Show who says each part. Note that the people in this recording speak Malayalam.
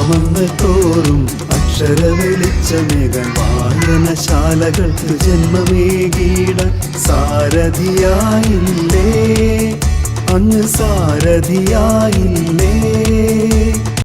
Speaker 1: ഗ്രാമങ്ങൾ തോറും അക്ഷര വെളിച്ചമേകാൻ വായനശാലകൾക്ക് ജന്മമേകീടാൻ സാരഥിയായില്ലേ? അങ്ങ് സാരഥിയായില്ലേ?